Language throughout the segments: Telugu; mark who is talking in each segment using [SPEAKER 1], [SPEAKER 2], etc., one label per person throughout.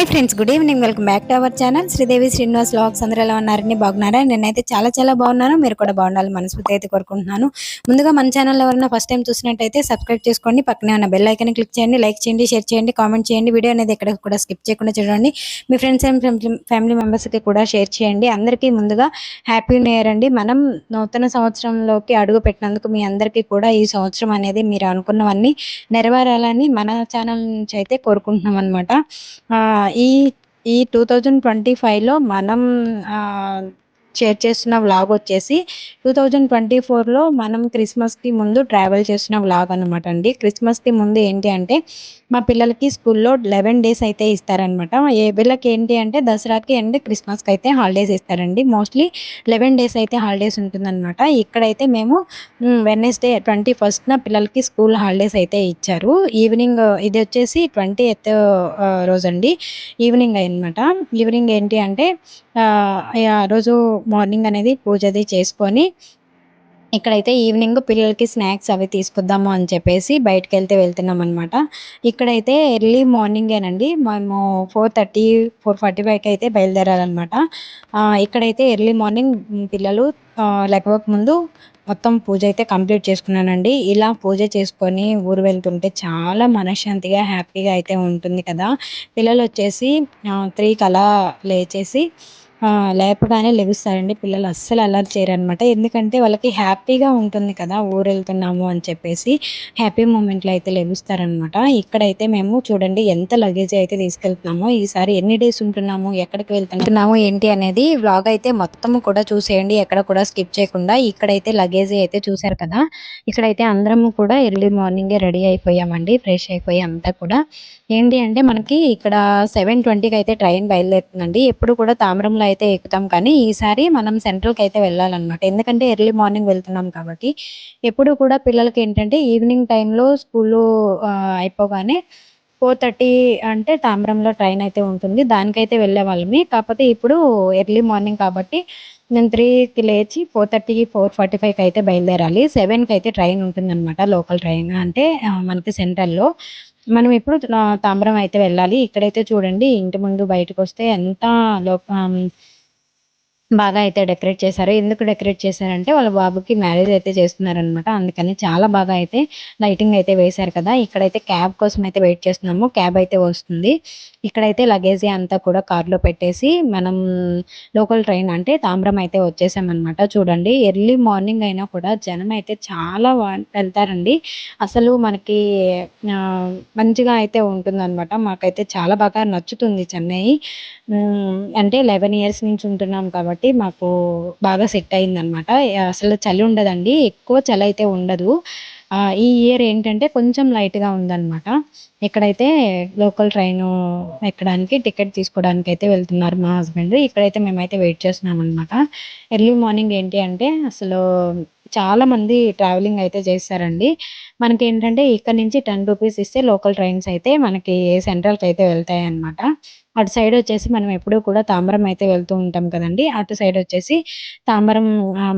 [SPEAKER 1] Hi friends good evening welcome back to our channel Sridevi Srinivas vlogs అందరూ ఎలా ఉన్నారని బాగున్నారా? నేనైతే చాలా చాలా బాగున్నాను. మీరు కూడా బాగుండాలి మనస్ఫూర్తి అయితే కోరుకుంటున్నాను. ముందుగా మన ఛానల్ ఎవరైనా ఫస్ట్ టైం చూసినట్టయితే సబ్స్క్రైబ్ చేసుకోండి. పక్కనే ఉన్న బెల్ ఐకన్ క్లిక్ చేయండి. లైక్ చేయండి షేర్ చేయండి కామెంట్ చేయండి. వీడియో అనేది ఎక్కడ కూడా స్కిప్ చేయకుండా చూడండి. మీ ఫ్రెండ్స్ అండ్ ఫ్యామిలీ మెంబర్స్కి కూడా షేర్ చేయండి. అందరికీ ముందుగా హ్యాపీ న్యూ ఇయర్ అండి. మనం నూతన సంవత్సరంలోకి అడుగు పెట్టినందుకు మీ అందరికీ కూడా ఈ సంవత్సరం అనేది మీరు అనుకున్నవన్నీ నెరవేరాలని మన ఛానల్ నుంచి అయితే కోరుకుంటున్నాం అనమాట ఈ ఈ టూ థౌజండ్ ట్వంటీ ఫైవ్లో మనం షేర్ చేస్తున్న వ్లాగ్ వచ్చేసి టూ థౌజండ్ ట్వంటీ ఫోర్లో మనం క్రిస్మస్కి ముందు ట్రావెల్ చేసిన వ్లాగ్ అనమాట అండి. క్రిస్మస్కి ముందు ఏంటి అంటే మా పిల్లలకి స్కూల్లో లెవెన్ డేస్ అయితే ఇస్తారనమాట ఏ పిల్లలకి ఏంటి అంటే దసరాకి అండ్ క్రిస్మస్కి అయితే హాలిడేస్ ఇస్తారండి. మోస్ట్లీ లెవెన్ డేస్ అయితే హాలిడేస్ ఉంటుందన్నమాట. ఇక్కడైతే మేము వెన్నెస్డే ట్వంటీ ఫస్ట్న పిల్లలకి స్కూల్ హాలిడేస్ అయితే ఇచ్చారు. ఈవినింగ్ ఇది వచ్చేసి ట్వంటీ ఎత్ రోజండి. ఈవినింగ్ అనమాట ఈవినింగ్ ఏంటి అంటే ఆ రోజు మార్నింగ్ అనేది పూజ అది చేసుకొని ఇక్కడైతే ఈవినింగ్ పిల్లలకి స్నాక్స్ అవి తీసుకొద్దాము అని చెప్పేసి బయటకు వెళ్తే వెళ్తున్నాం అనమాట ఇక్కడైతే ఎర్లీ మార్నింగేనండి మేము ఫోర్ థర్టీ ఫోర్ ఫార్టీ ఫైవ్కి అయితే బయలుదేరాలన్నమాట. ఇక్కడైతే ఎర్లీ మార్నింగ్ పిల్లలు లేకపోక ముందు మొత్తం పూజ అయితే కంప్లీట్ చేసుకున్నానండి. ఇలా పూజ చేసుకొని ఊరు వెళ్తుంటే చాలా మనశ్శాంతిగా హ్యాపీగా అయితే ఉంటుంది కదా. పిల్లలు వచ్చేసి త్రీకి అలా లేచేసి లేపగానే లెగుస్తారండి. పిల్లలు అస్సలు అల్లరి చేయరనమాట ఎందుకంటే వాళ్ళకి హ్యాపీగా ఉంటుంది కదా ఊరు వెళ్తున్నాము అని చెప్పేసి హ్యాపీ మూమెంట్లో అయితే లెగుస్తారనమాట ఇక్కడైతే మేము చూడండి ఎంత లగేజ్ అయితే తీసుకెళ్తున్నామో ఈసారి ఎన్ని డేస్ ఉంటున్నాము ఎక్కడికి వెళ్తున్నాము ఏంటి అనేది వ్లాగ్ అయితే మొత్తం కూడా చూసేయండి. ఎక్కడ కూడా స్కిప్ చేయకుండా ఇక్కడైతే లగేజ్ అయితే చూసారు కదా ఇక్కడైతే అందరము కూడా ఎర్లీ మార్నింగే రెడీ అయిపోయామండి ఫ్రెష్ అయిపోయి అంతా కూడా. ఏంటి అంటే మనకి ఇక్కడ సెవెన్ ట్వంటీకి అయితే ట్రైన్ బయలుదేరుతుందండి. ఎప్పుడు కూడా తామరంలో అయితే ఎక్కుతాం. కానీ ఈసారి మనం సెంట్రల్కి అయితే వెళ్ళాలన్నమాట. ఎందుకంటే ఎర్లీ మార్నింగ్ వెళ్తున్నాం కాబట్టి ఎప్పుడు కూడా పిల్లలకి ఏంటంటే ఈవినింగ్ టైంలో స్కూల్లో అయిపోగానే ఫోర్ థర్టీ అంటే తాంబరంలో ట్రైన్ అయితే ఉంటుంది. దానికైతే వెళ్ళే వాళ్ళమి. కాకపోతే ఇప్పుడు ఎర్లీ మార్నింగ్ కాబట్టి నేను త్రీకి లేచి ఫోర్ థర్టీకి ఫోర్ ఫార్టీ ఫైవ్కి అయితే బయలుదేరాలి. సెవెన్కి అయితే ట్రైన్ ఉంటుంది అనమాట లోకల్ ట్రైన్. అంటే మనకి సెంట్రల్లో. మనం ఇప్పుడు తాంబరం అయితే వెళ్ళాలి. ఇక్కడైతే చూడండి ఇంటి ముందు బయటకు వస్తే ఎంత లో బాగా అయితే డెకరేట్ చేశారు. ఎందుకు డెకరేట్ చేశారంటే వాళ్ళ బాబుకి మ్యారేజ్ అయితే చేస్తున్నారనమాట అందుకని చాలా బాగా అయితే లైటింగ్ అయితే వేశారు కదా. ఇక్కడైతే క్యాబ్ కోసం అయితే వెయిట్ చేస్తున్నాము. క్యాబ్ అయితే వస్తుంది. ఇక్కడైతే లగేజీ అంతా కూడా కార్లో పెట్టేసి మనం లోకల్ ట్రైన్ అంటే తామ్రం అయితే వచ్చేసామన్నమాట. చూడండి ఎర్లీ మార్నింగ్ అయినా కూడా జనం అయితే చాలా వెళ్తారండి. అసలు మనకి మంచిగా అయితే ఉంటుందన్నమాట. మాకైతే చాలా బాగా నచ్చుతుంది చెన్నై. అంటే లెవెన్ ఇయర్స్ నుంచి ఉంటున్నాం కాబట్టి మాకు బాగా సెట్ అయిందనమాట అసలు చలి ఉండదండి. ఎక్కువ చలి అయితే ఉండదు. ఈ ఇయర్ ఏంటంటే కొంచెం లైట్గా ఉందన్నమాట. ఇక్కడైతే లోకల్ ట్రైన్ ఎక్కడానికి టికెట్ తీసుకోవడానికి అయితే వెళ్తున్నారు మా హస్బెండ్ ఇక్కడైతే మేమైతే వెయిట్ చేస్తున్నాం అనమాట ఎర్లీ మార్నింగ్ ఏంటి అంటే అసలు చాలామంది ట్రావెలింగ్ అయితే చేస్తారండి. మనకి ఏంటంటే ఇక్కడ నుంచి టెన్ రూపీస్ ఇస్తే లోకల్ ట్రైన్స్ అయితే మనకి సెంట్రల్కి అయితే వెళ్తాయి అన్నమాట. అటు సైడ్ వచ్చేసి మనం ఎప్పుడూ కూడా తాంబరం అయితే వెళ్తూ ఉంటాం కదండి. అటు సైడ్ వచ్చేసి తాంబరం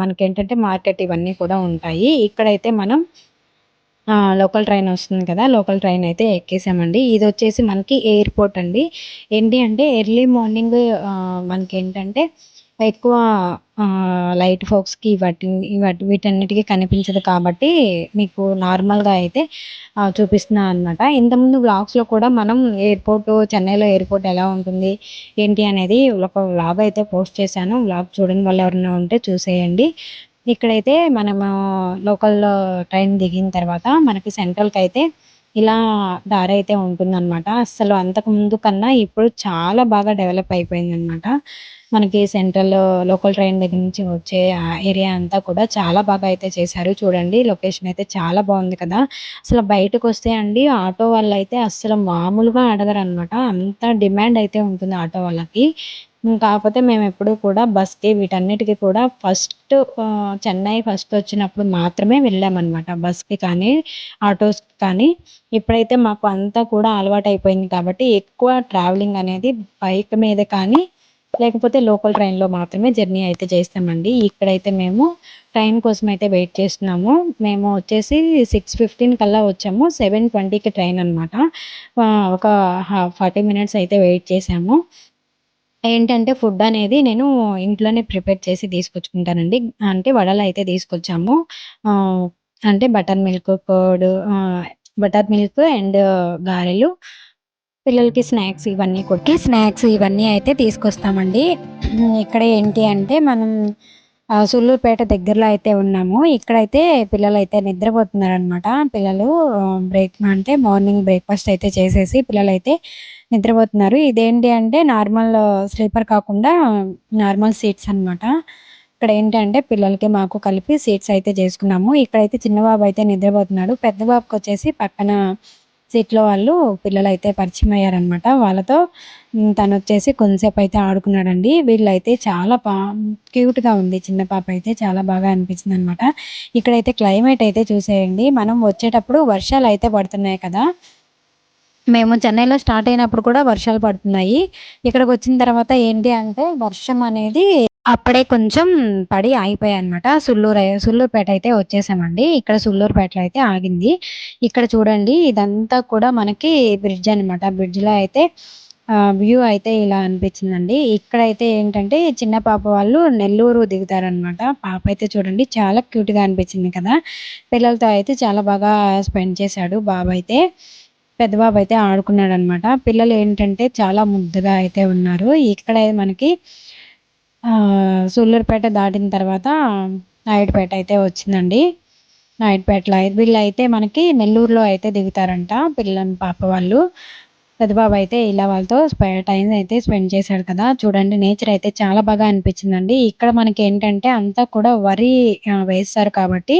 [SPEAKER 1] మనకి ఏంటంటే మార్కెట్ ఇవన్నీ కూడా ఉంటాయి. ఇక్కడైతే మనం లోకల్ ట్రైన్ వస్తుంది కదా లోకల్ ట్రైన్ అయితే ఎక్కేసామండి. ఇది వచ్చేసి మనకి ఎయిర్పోర్ట్ అండి. ఏంటి అంటే ఎర్లీ మార్నింగ్ మనకి ఏంటంటే ఎక్కువ లైట్ ఫోక్స్కి వాటి వాటి వీటన్నిటికీ కనిపించదు కాబట్టి మీకు నార్మల్గా అయితే చూపిస్తున్నాను అనమాట ఇంతకుముందు వ్లాగ్స్లో కూడా మనం ఎయిర్పోర్ట్ చెన్నైలో ఎయిర్పోర్ట్ ఎలా ఉంటుంది ఏంటి అనేది ఒక వ్లాగ్ అయితే పోస్ట్ చేశాను. వ్లాగ్ చూడని వాళ్ళు ఎవరైనా ఉంటే చూసేయండి. ఇక్కడైతే మనము లోకల్లో ట్రైన్ దిగిన తర్వాత మనకి సెంట్రల్కి అయితే ఇలా దారి అయితే ఉంటుందన్నమాట. అసలు అంతకు ముందు కన్నా ఇప్పుడు చాలా బాగా డెవలప్ అయిపోయింది అనమాట మనకి సెంట్రల్ లోకల్ ట్రైన్ దగ్గర నుంచి వచ్చే ఏరియా అంతా కూడా చాలా బాగా అయితే చేశారు. చూడండి లొకేషన్ అయితే చాలా బాగుంది కదా. అసలు బయటకు వస్తే అండి ఆటో వాళ్ళు అయితే అసలు మామూలుగా అడగరు అనమాట అంత డిమాండ్ అయితే ఉంటుంది ఆటో వాళ్ళకి. కాకపోతే మేము ఎప్పుడు కూడా బస్కి వీటన్నిటికీ కూడా ఫస్ట్ చెన్నై ఫస్ట్ వచ్చినప్పుడు మాత్రమే వెళ్ళామన్నమాట బస్కి కానీ ఆటోస్కి కానీ ఇప్పుడైతే మాకు అంతా కూడా అలవాటు అయిపోయింది కాబట్టి ఎక్కువ ట్రావెలింగ్ అనేది బైక్ మీద కానీ లేకపోతే లోకల్ ట్రైన్‌లో మాత్రమే జర్నీ అయితే చేస్తామండి. ఇక్కడైతే మేము ట్రైన్ కోసం అయితే వెయిట్ చేస్తున్నాము. మేము వచ్చేసి 6:15 కల్లా వచ్చాము. 7:20కి ట్రైన్ అనమాట. ఒక ఫార్టీ మినిట్స్ అయితే వెయిట్ చేసాము ఏంటంటే ఫుడ్ అనేది నేను ఇంట్లోనే ప్రిపేర్ చేసి తీసుకొచ్చుకుంటానండి. అంటే వడలైతే తీసుకొచ్చాము. ఆహ్, అంటే buttermilk, curd ah, buttermilk and గారెలు, పిల్లలకి స్నాక్స్ ఇవన్నీ కొట్టి స్నాక్స్ ఇవన్నీ అయితే తీసుకొస్తామండి. ఇక్కడ ఏంటి అంటే మనం సుళ్ళూరుపేట దగ్గరలో అయితే ఉన్నాము. ఇక్కడైతే పిల్లలు అయితే నిద్రపోతున్నారు అనమాట పిల్లలు బ్రేక్ అంటే మార్నింగ్ బ్రేక్‌ఫాస్ట్ అయితే చేసేసి పిల్లలైతే నిద్రపోతున్నారు. ఇదేంటి అంటే నార్మల్ స్లీపర్ కాకుండా నార్మల్ సీట్స్ అనమాట. ఇక్కడ ఏంటంటే పిల్లలకి మాకు కలిపి సీట్స్ అయితే చేసుకున్నాము. ఇక్కడైతే చిన్న బాబు అయితే నిద్రపోతున్నాడు. పెద్ద బాబుకొచ్చేసి పక్కన సీట్‌లో వాళ్ళు పిల్లలైతే పరిచయం అయ్యారనమాట. వాళ్ళతో తను వచ్చేసి కొంతసేపు అయితే ఆడుకున్నాడండి. వీళ్ళైతే చాలా బా క్యూట్‌గా ఉంది చిన్న పాప అయితే చాలా బాగా అనిపించిందనమాట. ఇక్కడైతే క్లైమేట్ అయితే చూసేయండి. మనం వచ్చేటప్పుడు వర్షాలు అయితే పడుతున్నాయి కదా! మేము చెన్నైలో స్టార్ట్ అయినప్పుడు కూడా వర్షాలు పడుతున్నాయి. ఇక్కడికొచ్చిన తర్వాత ఏంటి అంటే వర్షం అనేది అప్పుడే కొంచెం పడి ఆగిపోయాయన్నమాట. సుల్లూరు సుల్లూరుపేట అయితే వచ్చేసామండి. ఇక్కడ సుళ్ళూరుపేటలో అయితే ఆగింది. ఇక్కడ చూడండి ఇదంతా కూడా మనకి బ్రిడ్జ్ అనమాట. బ్రిడ్జ్‌లో అయితే వ్యూ అయితే ఇలా అనిపించిందండి. ఇక్కడైతే ఏంటంటే చిన్న పాప వాళ్ళు నెల్లూరు దిగుతారనమాట. పాప అయితే చూడండి చాలా క్యూట్‌గా అనిపించింది కదా! పిల్లలతో అయితే చాలా బాగా స్పెండ్ చేశాడు బాబు అయితే పెద్ద ఆడుకున్నాడు ఆడుకున్నాడనమాట. పిల్లలు ఏంటంటే చాలా ముద్దుగా అయితే ఉన్నారు. ఇక్కడ మనకి సూళ్ళూరుపేట దాటిన తర్వాత నాయుడుపేట అయితే వచ్చిందండి. నాయుడుపేటలో వీళ్ళైతే మనకి నెల్లూరులో అయితే దిగుతారంట పిల్లని పాప వాళ్ళు. పెద్దబాబు అయితే ఇలా వాళ్ళతో స్పె టైం అయితే స్పెండ్ చేశాడు కదా! చూడండి నేచర్ అయితే చాలా బాగా అనిపించిందండి. ఇక్కడ మనకి ఏంటంటే అంతా కూడా వరి వేస్తారు కాబట్టి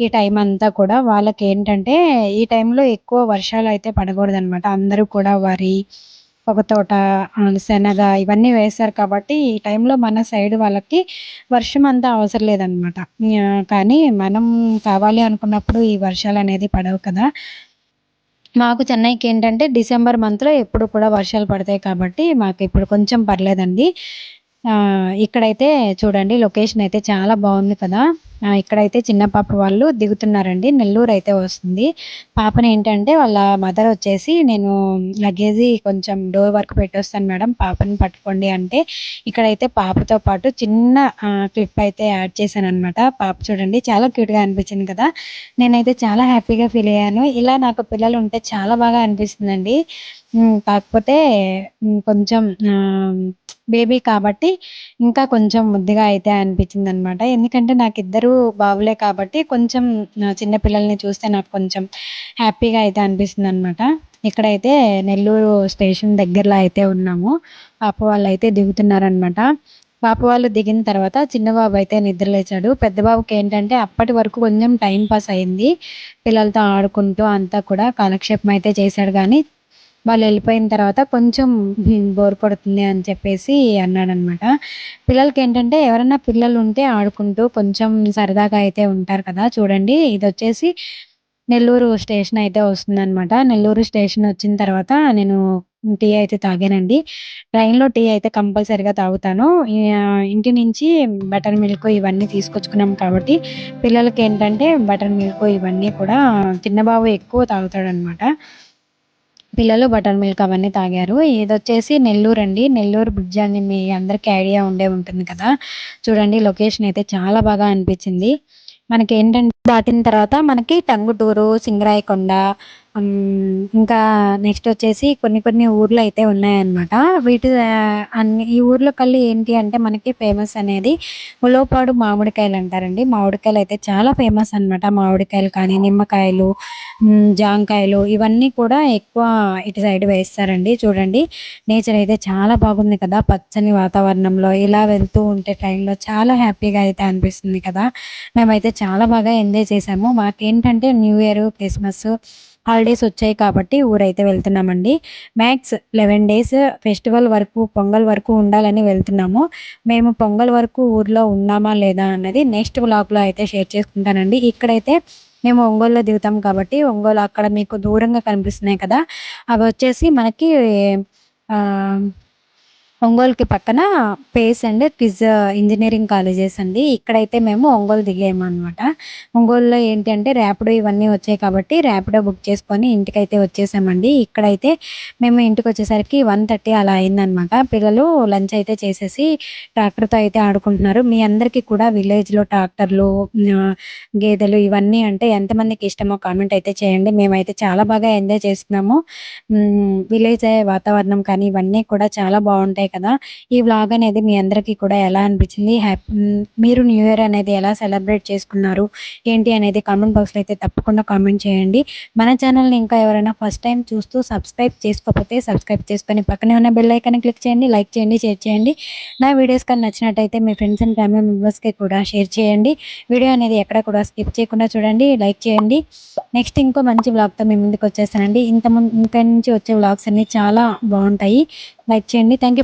[SPEAKER 1] ఈ టైం అంతా కూడా వాళ్ళకి ఏంటంటే ఈ టైంలో ఎక్కువ వర్షాలు అయితే పడకూడదనమాట. అందరూ కూడా వరి, పొగతోట, తోట శనగ ఇవన్నీ వేశారు కాబట్టి ఈ టైంలో మన సైడ్ వాళ్ళకి వర్షం అంతా అవసరం లేదనమాట. కానీ మనం కావాలి అనుకున్నప్పుడు ఈ వర్షాలు అనేది పడవు కదా! మాకు చెన్నైకి ఏంటంటే డిసెంబర్ మంత్‌లో ఎప్పుడు కూడా వర్షాలు పడతాయి కాబట్టి మాకు ఇప్పుడు కొంచెం పర్లేదండి. ఇక్కడైతే చూడండి లొకేషన్ అయితే చాలా బాగుంది కదా! ఇక్కడైతే చిన్న పాప వాళ్ళు దిగుతున్నారండి. నెల్లూరు అయితే వస్తుంది. పాపనేంటంటే వాళ్ళ మదర్ వచ్చేసి నేను లగేజీ కొంచెం డోర్ వరకు పెట్టొస్తాను మేడం పాపని పట్టుకోండి అంటే ఇక్కడైతే పాపతో పాటు చిన్న క్లిప్ అయితే యాడ్ చేశాను అనమాట పాప చూడండి చాలా క్యూట్‌గా అనిపించింది కదా! నేనైతే చాలా హ్యాపీగా ఫీల్ అయ్యాను. ఇలా నాకు పిల్లలు ఉంటే చాలా బాగా అనిపిస్తుందండి. కాకపోతే కొంచెం బేబీ కాబట్టి ఇంకా కొంచెం ముద్దుగా అయితే అనిపించిందనమాట. ఎందుకంటే నాకు ఇద్దరు బాబులే కాబట్టి కొంచెం చిన్న పిల్లల్ని చూస్తే నాకు కొంచెం హ్యాపీగా అయితే అనిపిస్తుందనమాట. ఇక్కడైతే నెల్లూరు స్టేషన్ దగ్గరలో అయితే ఉన్నాము. పాప వాళ్ళు అయితే దిగుతున్నారనమాట. పాప వాళ్ళు దిగిన తర్వాత చిన్న బాబు అయితే నిద్రలేచాడు పెద్ద బాబుకి ఏంటంటే అప్పటి వరకు కొంచెం టైం పాస్ అయింది. పిల్లలతో ఆడుకుంటూ అంతా కూడా కాలక్షేపం అయితే చేశాడు కానీ వాళ్ళు వెళ్ళిపోయిన తర్వాత కొంచెం బోర్ కొడుతుంది అని చెప్పేసి అన్నాడనమాట. పిల్లలకేంటంటే ఎవరైనా పిల్లలుంటే ఆడుకుంటూ కొంచెం సరదాగా అయితే ఉంటారు కదా! చూడండి ఇది వచ్చేసి నెల్లూరు స్టేషన్ అయితే వస్తుందనమాట. నెల్లూరు స్టేషన్ వచ్చిన తర్వాత నేను టీ అయితే తాగానండి. ట్రైన్‌లో టీ అయితే కంపల్సరీగా తాగుతాను. ఇంటి నుంచి బటర్ మిల్క్ ఇవన్నీ తీసుకొచ్చుకున్నాం కాబట్టి పిల్లలకి ఏంటంటే బటర్ మిల్క్ ఇవన్నీ కూడా చిన్నబాబు ఎక్కువ తాగుతాడనమాట. పిల్లలు బటర్ మిల్క్ అవన్నీ తాగారు. ఇది వచ్చేసి నెల్లూరు అండి నెల్లూరు బ్రిడ్జ్ అని మీ అందరికి ఐడియా ఉండే ఉంటుంది కదా! చూడండి లొకేషన్ అయితే చాలా బాగా అనిపించింది. మనకి ఏంటంటే దాటిన తర్వాత మనకి టంగుటూరు, సింగరాయకొండ ఇంకా నెక్స్ట్ వచ్చేసి కొన్ని కొన్ని ఊర్లు అయితే ఉన్నాయన్నమాట. వీటి అన్ని ఈ ఊర్లో కల్లా ఏంటి అంటే మనకి ఫేమస్ అనేది ఉలవపాడు మామిడికాయలు అయితే చాలా ఫేమస్ అనమాట. మామిడికాయలు కానీ, నిమ్మకాయలు, జాంకాయలు ఇవన్నీ కూడా ఎక్కువ ఇటు సైడ్ వేస్తారండి. చూడండి నేచర్ అయితే చాలా బాగుంది కదా! పచ్చని వాతావరణంలో ఇలా వెళ్తూ ఉంటే ట్రైన్‌లో చాలా హ్యాపీగా అయితే అనిపిస్తుంది కదా! మేమైతే చాలా బాగా ఎంజాయ్ చేసాము మాకేంటంటే న్యూ ఇయర్, క్రిస్మస్ హాలిడేస్ వచ్చాయి కాబట్టి ఊరైతే వెళ్తున్నామండి. మ్యాక్స్ 11 డేస్ ఫెస్టివల్ వరకు, పొంగల్ వరకు ఉండాలని వెళ్తున్నాము. మేము పొంగల్ వరకు ఊర్లో ఉన్నామా లేదా అన్నది నెక్స్ట్ వ్లాగ్‌లో అయితే షేర్ చేసుకుంటానండి. ఇక్కడైతే మేము ఒంగోలులో దిగుతాం కాబట్టి ఒంగోలు అక్కడ మీకు దూరంగా కనిపిస్తున్నాయి కదా! అవి వచ్చేసి మనకి ఒంగోలుకి పక్కన pace and quiz engineering colleges అండి. ఇక్కడైతే మేము ఒంగోలు దిగాము అనమాట ఒంగోలులో ఏంటంటే ర్యాపిడో ఇవన్నీ వచ్చాయి కాబట్టి ర్యాపిడో బుక్ చేసుకొని ఇంటికైతే వచ్చేసామండి. ఇక్కడైతే మేము ఇంటికి వచ్చేసరికి వన్ థర్టీ అలా అయిందనమాట పిల్లలు లంచ్ అయితే చేసేసి ట్రాక్టర్తో అయితే ఆడుకుంటున్నారు. మీ అందరికీ కూడా విలేజ్లో ట్రాక్టర్లు గేదెలు ఇవన్నీ అంటే ఎంతమందికి ఇష్టమో కామెంట్ అయితే చేయండి. మేమైతే చాలా బాగా ఎంజాయ్ చేస్తున్నాము. విలేజ్ వాతావరణం కానీ ఇవన్నీ కూడా చాలా బాగుంటాయి కదా. ఈ వ్లాగ్ అనేది మీ అందరికీ కూడా ఎలా అనిపించింది? హ్యాపీ మీరు న్యూ ఇయర్ అనేది ఎలా సెలబ్రేట్ చేసుకున్నారు? ఏంటి అనేది కామెంట్ బాక్స్లో అయితే తప్పకుండా కామెంట్ చేయండి. మన ఛానల్ని ఇంకా ఎవరైనా ఫస్ట్ టైం చూస్తూ సబ్స్క్రైబ్ చేసుకోకపోతే సబ్స్క్రైబ్ చేసుకొని పక్కనే ఉన్న బెల్ ఐకాన్ క్లిక్ చేయండి లైక్ చేయండి షేర్ చేయండి. నా వీడియోస్ కానీ నచ్చినట్టయితే మీ ఫ్రెండ్స్ అండ్ ఫ్యామిలీ మెంబర్స్కి కూడా షేర్ చేయండి. వీడియో అనేది ఎక్కడ కూడా స్కిప్ చేయకుండా చూడండి లైక్ చేయండి. నెక్స్ట్ ఇంకో మంచి వ్లాగ్తో మీ ముందుకు వచ్చేస్తానండి. ఇంత ముందు ఇంకా నుంచి వచ్చే వ్లాగ్స్ అన్ని చాలా బాగుంటాయి. లైక్ చేయండి. Thank you